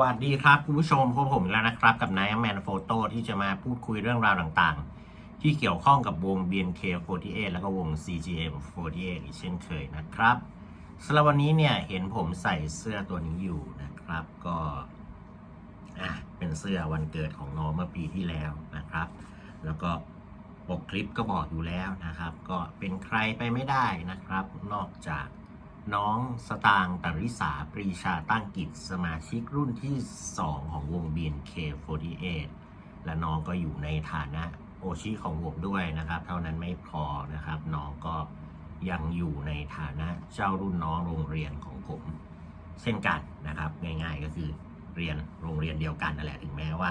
วัสดีครับคุณผู้ชมพบผมอีกแล้วนะครับ กับนายแมนโฟโต้ที่จะมาพูดคุยเรื่องราวต่างๆ ที่เกี่ยวข้องกับวง BNK48 แล้วก็วง CGM48 อีกเช่นเคยนะครับสำหรับวันนี้เนี่ยเห็นผมใส่เสื้อตัวนี้อยู่นะครับก็อะเป็นเสื้อวันเกิดของน้องเมื่อปีที่แล้วนะครับ แล้วก็ปกคลิปก็บอกอยู่แล้วนะครับ ก็เป็นใครไปไม่ได้นะครับ นอกจาก น้องสตางตริสาปรีชาตั้งกิจสมาชิกรุ่นที่ 2 ของวง BNK48 และน้องก็อยู่ในฐานะโอชิของวงด้วยนะครับ เท่านั้นไม่พอนะครับ น้องก็ยังอยู่ในฐานะเจ้ารุ่นน้องโรงเรียนของผม เช่นกันนะครับ ง่ายๆก็คือเรียนโรงเรียนเดียวกันนั่นแหละถึงแม้ว่า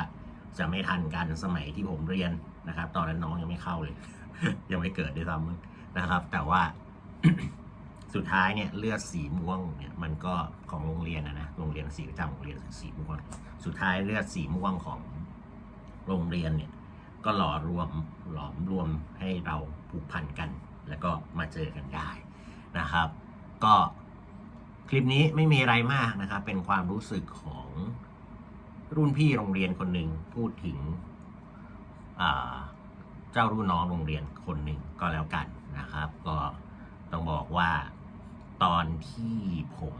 จะไม่ทันกันสมัยที่ผมเรียนนะครับ ตอนนั้นน้องยังไม่เข้าเลย ยังไม่เกิดด้วยซ้ำนะครับ แต่ว่า สุดท้ายเนี่ยเลือดสีม่วงเนี่ยมันก็ของโรงเรียนนะนะโรงเรียนสีประจำโรงเรียนสีม่วง สุดท้ายเลือดสีม่วงของโรงเรียนเนี่ยก็หล่อรวมหลอมรวมให้เราผูกพันกัน แล้วก็มาเจอกันได้นะครับ ก็คลิปนี้ไม่มีอะไรมากนะครับ เป็นความรู้สึกของรุ่นพี่โรงเรียนคนหนึ่งพูดถึงเจ้ารุ่นน้องโรงเรียนคนหนึ่งก็แล้วกันนะครับ ก็ต้องบอกว่า ตอนที่ผม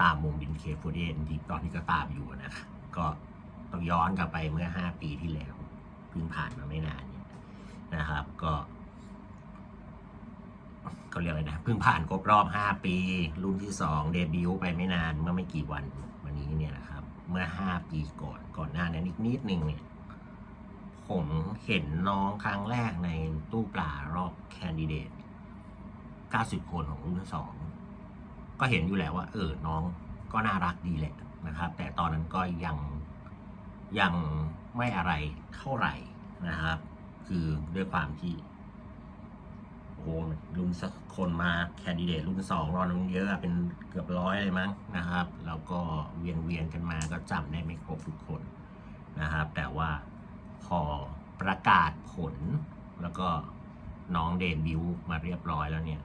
ตามวงบินเคฟูเดนที่ตอนที่ก็ตามอยู่นะก็ต้องย้อนกลับไปเมื่อ 5 ปีที่แล้วเพิ่งผ่านมาไม่นานเนี่ยนะครับ ก็เขาเรียกอะไรนะเพิ่งผ่านครบรอบ 5 ปี รุ่นที่ 2 เดบิวต์ไปไม่นานเมื่อไม่กี่วันวันนี้เนี่ยนะครับ เมื่อ 5 ปีก่อนก่อนหน้านั้นอีกนิดนึงเนี่ยผมเห็นน้องครั้งแรกในตู้ปลารอบแคนดิเดต 90คนของรุ่นที่สองก็เห็นอยู่แล้วว่า เออ น้องก็น่ารักดีแหละนะครับ แต่ตอนนั้นก็ยังยังไม่อะไรเท่าไหร่นะครับ คือด้วยความที่โอ้โหรุ่นสักคนมาแคนดิเดตรุ่นสองรอนุ่นเยอะเป็นเกือบร้อยเลยมั้งนะครับ แล้วก็เวียนเวียนๆกันมาก็จำได้ไม่ครบทุกคนนะครับ แต่ว่าพอประกาศผลแล้วก็ น้องเดบิวต์มาเรียบร้อยแล้วเนี่ย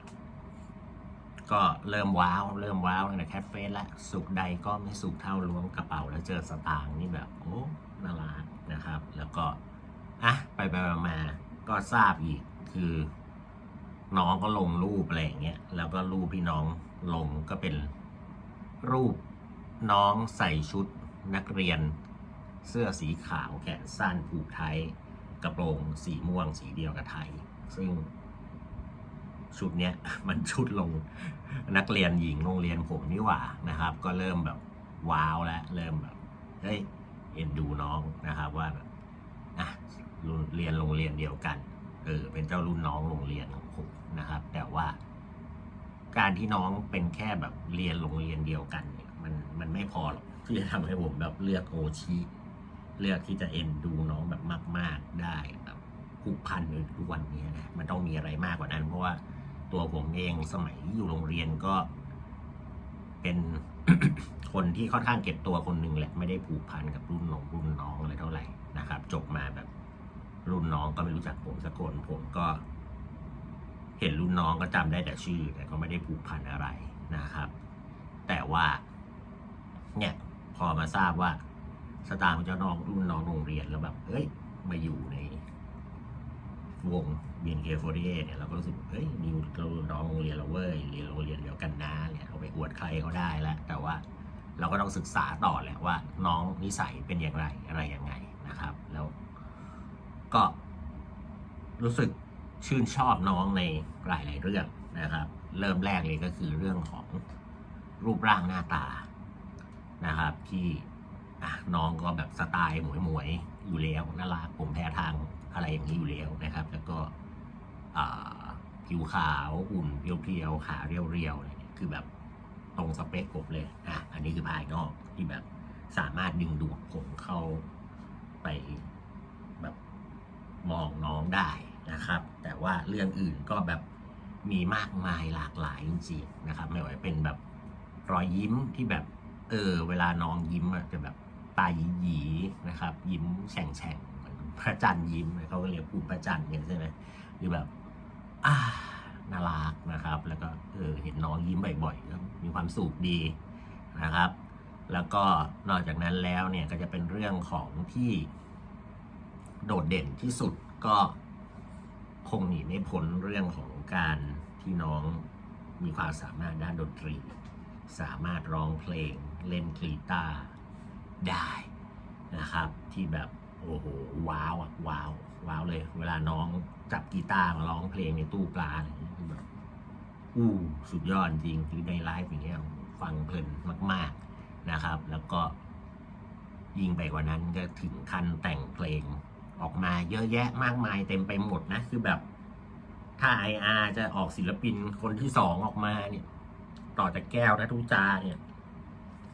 ก็เริ่มว้าว เริ่มว้าวตั้งแต่แคทเฟสละสุขใดก็ไม่สุขเท่าล้วงกระเป๋าแล้วเจอสตางค์นี่แบบ โอ้น่ารักนะครับ แล้วก็อะไปไปมามาก็ทราบอีกคือ น้องก็ลงรูปอะไรอย่างเงี้ยแล้วก็รูปที่น้องลงก็เป็นรูปน้องใส่ชุดนักเรียน เสื้อสีขาวแขนสั้นผูกไทยกระโปรงสีม่วงสีเดียวกับไทย ซึ่งชุดเนี้ยมันชุดลงนักเรียนหญิงโรงเรียนผมนี่หว่านะครับ ก็เริ่มแบบว้าวแล้วเริ่มแบบเฮ้ยเอ็นดูน้องนะครับว่าแบบอะเรียนโรงเรียนเดียวกันเออเป็นเจ้ารุ่นน้องโรงเรียนของผมนะครับ แต่ว่า การที่น้องเป็นแค่แบบเรียนโรงเรียนเดียวกันเนี่ยมันมันไม่พอหรอกที่จะทำให้ผมแบบเลือกโอชิเลือกที่จะเอ็นดูน้องแบบมาก ๆได้แบบ ผูกพันในทุกวันนี้นะมันต้องมีอะไรมากกว่านั้น เพราะว่าตัวผมเองสมัยอยู่โรงเรียนก็ เป็นคนที่ค่อนข้างเก็บตัวคนหนึ่งแหละไม่ได้ผูกพันกับรุ่นน้องรุ่นน้องอะไรเท่าไหร่นะครับ จบมาแบบ รุ่นน้องก็ไม่รู้จักผมสักคนผมก็ เห็นรุ่นน้องก็จำได้แต่ชื่อ แต่ก็ไม่ได้ผูกพันอะไรนะครับ แต่ว่า เนี่ย พอมาทราบว่าสตางค์เจ้าน้องรุ่นน้องโรงเรียนแล้วแบบเอ้ยมาอยู่ใน วง BNK48 เนี่ยเราก็รู้สึกเฮ้ยนิวน้องโรงเรียนเราเว้ยเรียนโรงเรียนเดียวกันนะเนี่ยเราไปอวดใครเขาได้แล้วแต่ว่าเราก็ต้องศึกษาต่อแหละว่าน้องนิสัยเป็นอย่างไรอะไรยังไงนะครับ แล้วก็รู้สึกชื่นชอบน้องในหลายๆเรื่องนะครับ เริ่มแรกเลยก็คือเรื่องของรูปร่างหน้าตานะครับที่น้องก็แบบสไตล์หมวยๆอยู่แล้วน่ารักผมแพ้ทาง อะไรอย่างนี้อยู่แล้วนะครับ แล้วก็ผิวขาวหุ่นเพียวๆขาเรียวๆเนี่ยคือแบบตรงสเปคผมเลยอะอันนี้คือภายนอกที่แบบสามารถดึงดูดผมเข้าไปแบบมองน้องได้นะครับ แต่ว่าเรื่องอื่นก็แบบมีมากมายหลากหลายจริงๆนะครับ ไม่ว่าเป็นแบบรอยยิ้มที่แบบเออเวลาน้องยิ้มจะแบบตาหยีหยีๆนะครับ ยิ้มแฉ่งแฉงๆ พระจันทร์ยิ้มเขาก็เรียกปูมิพระจันทร์กันใช่ไหมคือแบบอ่าน่ารักนะครับ แล้วก็เออเห็นน้องยิ้มบ่อยๆก็มีความสุขดีนะครับ แล้วก็นอกจากนั้นแล้วเนี่ยก็จะเป็นเรื่องของที่โดดเด่นที่สุดก็คงหนีไม่พ้นเรื่องของการที่น้องมีความสามารถด้านดนตรี สามารถร้องเพลงเล่นกีตาร์ได้นะครับ ที่แบบ โอ้โหว้าวอะว้าวว้าวเลย เวลาน้องจับกีตาร์มาร้องเพลงในตู้ปลาอะไรอย่างเงี้ยคือแบบอู้สุดยอดจริงหรือในไลฟ์อย่างเงี้ยฟังเพลินมาก ๆนะครับ แล้วก็ยิ่งไปกว่านั้นก็ถึงขั้นแต่งเพลงออกมาเยอะแยะมากมายเต็มไปหมดนะ คือแบบ ถ้าไออาจะออกศิลปินคนที่สองออกมาเนี่ย ต่อจากแก้วนะทุจาเนี่ย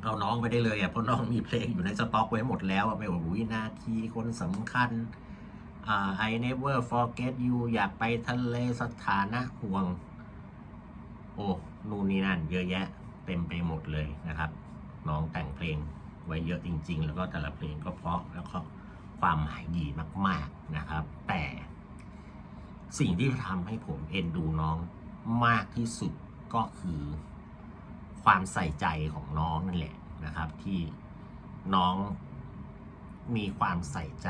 เอาน้องไปได้เลยอะเพราะน้องมีเพลงอยู่ในสต็อกไว้หมดแล้วอะไม่ว่าวินาทีคนสำคัญอ่า I never forget you อยากไปทะเลสถานะห่วง โอ้นู่นนี่นั่น เยอะแยะเต็มไปหมดเลยนะครับ น้องแต่งเพลงไว้เยอะจริง ๆ แล้วก็แต่ละเพลงก็เพราะแล้วก็ความหมายดีมาก ๆนะครับ แต่สิ่งที่ทำให้ผมเอ็นดูน้องมากที่สุดก็คือ ความใส่ใจของน้องนั่นแหละนะครับ ที่น้องมีความใส่ใจ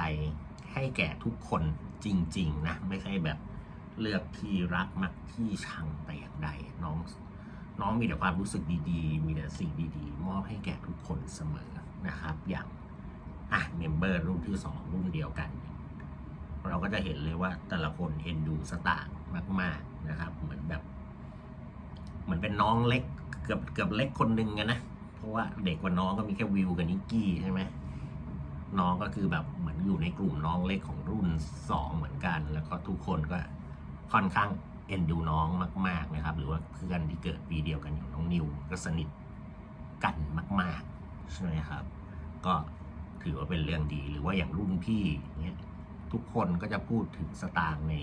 ให้แก่ทุกคนจริง ๆ นะ ไม่ใช่แบบเลือกที่รักมักที่ชังแต่อย่างใดน้องน้องมีแต่ความรู้สึกดีๆ มีแต่สิ่งดีๆ มอบให้แก่ทุกคนเสมอนะครับ อย่างอะเมมเบอร์รุ่นที่สองรุ่นเดียวกัน เราก็จะเห็นเลยว่าแต่ละคนเอ็นดูสตางค์มาก ๆ นะครับ เหมือนแบบ เหมือนเป็นน้องเล็กเกือบเกือบเล็กคนหนึ่งอะนะเพราะว่าเด็กกว่าน้องก็มีแค่วิวกับนิกกี้ใช่ไหมน้องก็คือแบบเหมือนอยู่ในกลุ่มน้องเล็กของรุ่นสองเหมือนกัน แล้วก็ทุกคนก็ค่อนข้างเอ็นดูน้องมาก ๆนะครับ หรือว่าเพื่อนที่เกิดปีเดียวกันอย่างน้องนิวก็สนิทกันมาก ๆ ใช่ไหมครับ ก็ถือว่าเป็นเรื่องดีหรือว่าอย่างรุ่นพี่เนี้ยทุกคนก็จะพูดถึงสตางค์ใน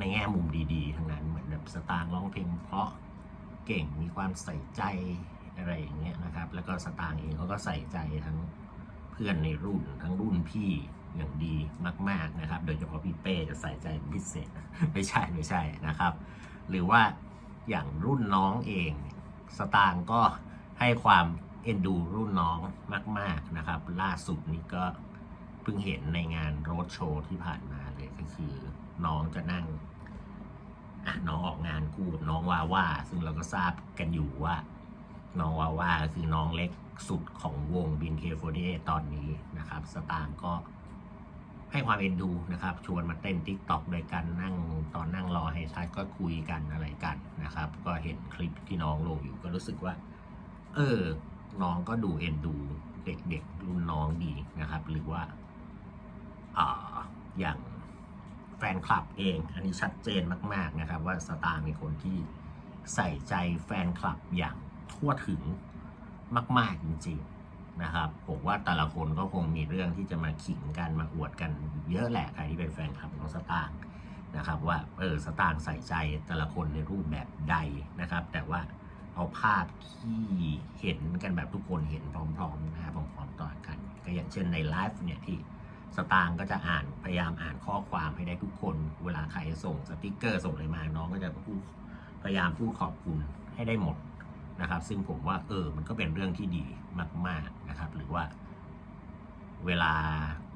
ในแง่มุมดีๆ ทั้งนั้นเหมือนแบบสตางค์ร้องเพลงเพราะเก่งมีความใส่ใจอะไรอย่างเงี้ยนะครับ แล้วก็สตางค์เองเขาก็ใส่ใจทั้งเพื่อนในรุ่นทั้งรุ่นพี่อย่างดีมาก ๆนะครับ โดยเฉพาะพี่เป้จะใส่ใจเป็นพิเศษไม่ใช่ไม่ใช่นะครับ หรือว่าอย่างรุ่นน้องเองสตางค์ก็ให้ความเอ็นดูรุ่นน้องมาก ๆนะครับ ล่าสุดนี้ก็เพิ่งเห็นในงานโรดโชว์ที่ผ่านมาเลยก็คือน้องจะนั่ง อะน้องออกงานคู่กับน้องวาว่าซึ่งเราก็ทราบกันอยู่ว่า น้องวาว่าคือน้องเล็กสุดของวงบินเคโฟเดตอนนี้นะครับ สตางก็ให้ความเอ็นดูนะครับ ชวนมาเต้นทิกตอกด้วยกันนั่งตอนนั่งรอให้ทัดก็คุยกันอะไรกันนะครับ ก็เห็นคลิปที่น้องลงอยู่ก็รู้สึกว่า เออ น้องก็ดูเอ็นดูเด็กๆรุ่นน้องดีนะครับ หรือว่าอ่าอย่าง แฟนคลับเอง อันนี้ชัดเจนมากๆนะครับ ว่าสตาร์เป็นคนที่ใส่ใจแฟนคลับอย่างทั่วถึงมากๆจริงๆนะครับผมว่าแต่ละคนก็คงมีเรื่องที่จะมาขิงกันมาอวดกันเยอะแหละใครที่เป็นแฟนคลับของสตางค์นะครับ ว่าเออสตางค์ใส่ใจแต่ละคนในรูปแบบใดนะครับ แต่ว่าเอาภาพที่เห็นกันแบบทุกคนเห็นพร้อมๆนะพร้อมๆต่อกัน ก็อย่างเช่นในไลฟ์เนี่ยที่ สตางค์ก็จะอ่านพยายามอ่านข้อความให้ได้ทุกคน เวลาใครส่งสติกเกอร์ส่งอะไรมาน้องก็จะพูดพยายามพูดขอบคุณให้ได้หมดนะครับ ซึ่งผมว่าเออมันก็เป็นเรื่องที่ดีมาก ๆนะครับ หรือว่า เวลา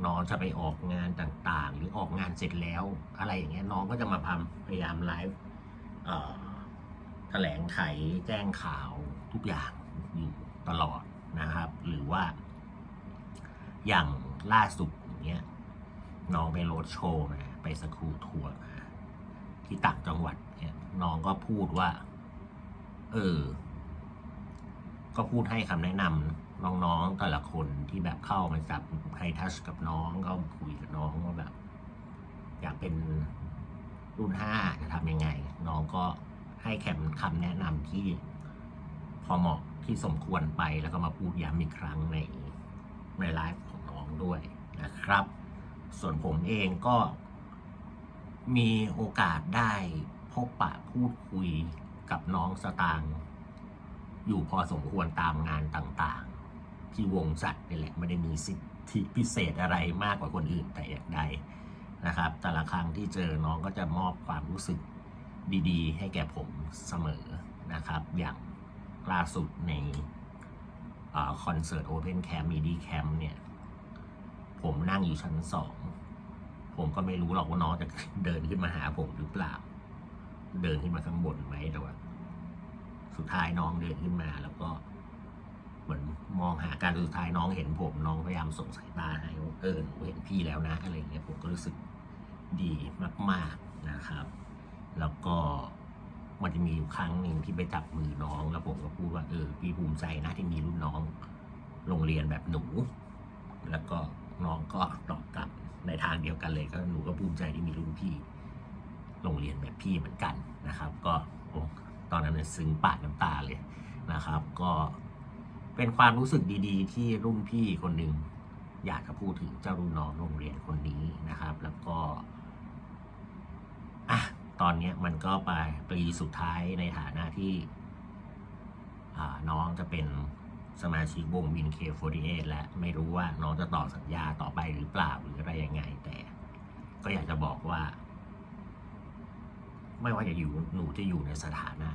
น้องจะไปออกงานต่างๆ หรือออกงานเสร็จแล้ว อะไรอย่างเงี้ยน้องก็จะมาพมพยายามไลฟ์แถลงไขแจ้งข่าวทุกอย่างอยู่ตลอดนะครับ หรือว่าอย่างล่าสุด เงี้ยน้องไปโรดโชว์มาไปสกูทัวร์มาที่ต่างจังหวัดเนี่ยน้องก็พูดว่า เออ ก็พูดให้คำแนะนำน้องๆแต่ละคนที่แบบเข้ามาจับไฮทัชกับน้องก็คุยกับน้องว่าแบบ อยากเป็นรุ่นห้าจะทำยังไง น้องก็ให้แคมคำแนะนำที่พอเหมาะที่สมควรไปแล้วก็มาพูดย้ำอีกครั้งในในไลฟ์ของน้องด้วย นะครับ ส่วนผมเองก็มีโอกาสได้พบปะพูดคุยกับน้องสตางค์อยู่พอสมควรตามงานต่างๆ ที่วงจัดนี่แหละไม่ได้มีสิทธิพิเศษอะไรมากกว่าคนอื่นแต่อย่างใดนะครับ แต่ละครั้งที่เจอน้องก็จะมอบความรู้สึกดีๆ ให้แก่ผมเสมอนะครับ อย่างล่าสุดในคอนเสิร์ตโอเพนแคมป์มีดีแคมป์เนี่ย ผมนั่งอยู่ชั้นสอง ผมก็ไม่รู้หรอกว่าน้องจะเดินขึ้นมาหาผมหรือเปล่า เดินขึ้นมาข้างบนไหมแต่ว่าสุดท้ายน้องเดินขึ้นมา แล้วก็เหมือนมองหาการสุดท้ายน้องเห็นผมน้องพยายามส่งสายตาให้ว่าเออหนูเห็นพี่แล้วนะอะไรเงี้ยผมก็รู้สึกดีมากๆนะครับ แล้วก็มันจะมีอยู่ครั้งหนึ่งที่ไปจับมือน้อง แล้วผมก็พูดว่าเออพี่ภูมิใจนะที่มีรุ่นน้องโรงเรียนแบบหนู แล้วก็ น้องก็ตอบกลับในทางเดียวกันเลยก็หนูก็ภูมิใจที่มีรุ่นพี่โรงเรียนแบบพี่เหมือนกันนะครับ ก็โอ้ตอนนั้นเนี่ยซึ้งปาดน้ำตาเลยนะครับ ก็เป็นความรู้สึกดีๆ ที่รุ่นพี่คนหนึ่งอยากจะพูดถึงเจ้ารุ่นน้องโรงเรียนคนนี้นะครับ แล้วก็อะตอนเนี้ยมันก็ไปปีสุดท้ายในฐานะที่อ่าน้องจะเป็น สมาชิกวงวินเค48และไม่รู้ว่าน้องจะต่อสัญญาต่อไปหรือเปล่าหรืออะไรยังไง แต่ ก็อยากจะบอกว่า ไม่ว่าจะอยู่หนูจะอยู่ในสถานะ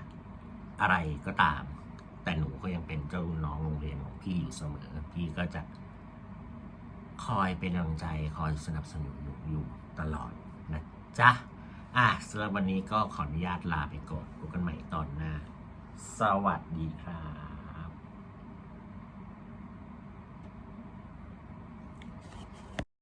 อะไรก็ตาม แต่หนูก็ยังเป็นเจ้านน้องโรงเรียนของพี่อยู่เสมอ พี่ก็จะคอยเป็นกำลังใจคอยสนับสนุนหนูอยู่ตลอดนะจ๊ะอะสำหรับวันนี้ก็ขออนุญาตลาไปก่อนพบกันใหม่ตอนหน้า สวัสดีครับ